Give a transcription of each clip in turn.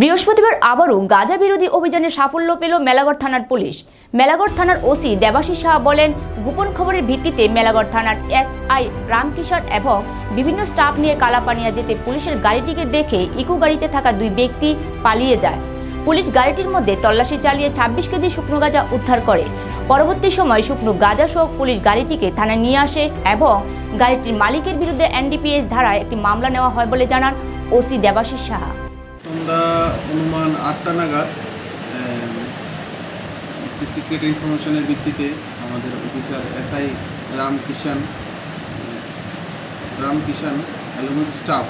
বৃহস্পতিবার আবারও গাঁজা বিরোধী অভিযানে সাফল্য পেল মেলাগড় থানার পুলিশ। মেলাগড় থানার ওসি দেবাশিস সাহা বলেন, গোপন খবরের ভিত্তিতে মেলাগড় থানার এসআই রামকিশোর এবং বিভিন্ন স্টাফ নিয়ে কালাপানিয়া যেতে পুলিশের গাড়িটিকে দেখে ইকো গাড়িতে থাকা দুই ব্যক্তি পালিয়ে যায়। পুলিশ গাড়িটির মধ্যে তল্লাশি চালিয়ে ছাব্বিশ কেজি শুকনো গাঁজা উদ্ধার করে। পরবর্তী সময় শুকনো গাঁজা সহ পুলিশ গাড়িটিকে থানায় নিয়ে আসে এবং গাড়িটির মালিকের বিরুদ্ধে এনডিপিএস ধারায় একটি মামলা নেওয়া হয় বলে জানান ওসি দেবাশিস সাহা। সন্ধ্যা অনুমান আটটা নাগাদ একটি সিক্রেট ইনফরমেশনের ভিত্তিতে আমাদের অফিসার এসআই রাম কিষান রাম কিষান অ্যালুমিন স্টাফ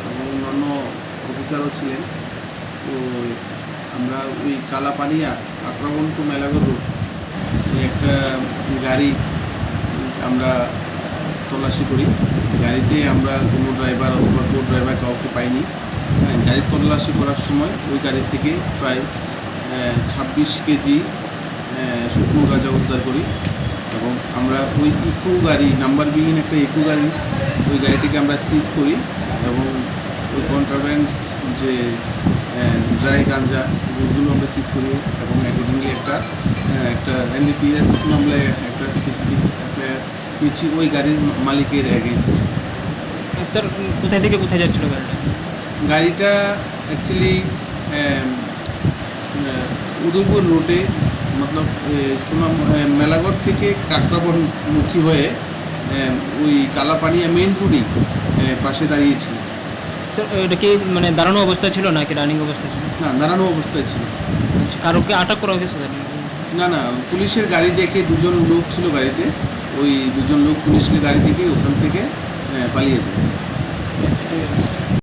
এবং অন্যান্য অফিসারও ছিলেন। তো আমরা ওই কালাপানিয়া আক্রমণ টু মেলাগর রোড একটা গাড়ি আমরা তল্লাশি করি। গাড়িতে আমরা কোনো ড্রাইভার অথবা কো কাউকে পাইনি। হ্যাঁ, গাড়ি তল্লাশি করার সময় ওই গাড়ি থেকে প্রায় ছাব্বিশ কেজি শুকনো গাঁজা উদ্ধার করি এবং আমরা ওই ইকো গাড়ি নাম্বারবিহীন একটা ইকো গাড়ি ওই গাড়িটিকে আমরা সিজ করি এবং ওই কন্ট্রাভেন্স যে ড্রাই গাঞ্জা ওগুলো আমরা সিজ করি এবং অ্যাকর্ডিংলি একটা একটা এনডিপিএস মামলায় একটা স্পেসিফিক নিচ্ছি ওই গাড়ির মালিকের অ্যাগেনস্ট স্যার কোথায় থেকে কোথায় যাচ্ছিল গাড়িটা? গাড়িটা অ্যাকচুয়ালি উদয়পুর রুটে মতলব সুনাম মেলাগড় থেকে কাকরাবন মুখী হয়ে ওই কালাপানিয়া মেন রোডই পাশে দাঁড়িয়েছিল। স্যার এটা কি মানে দাঁড়ানো অবস্থা ছিল নাকি রানিং অবস্থা ছিল? না দাঁড়ানো অবস্থায় ছিল। আচ্ছা, কারোকে আটক করা হয়েছে স্যার? না না পুলিশের গাড়ি দেখে দুজন লোক ছিল গাড়িতে ওই দুজন লোক পুলিশকে গাড়ি দেখে ওখান থেকে Нет, полезно. 14.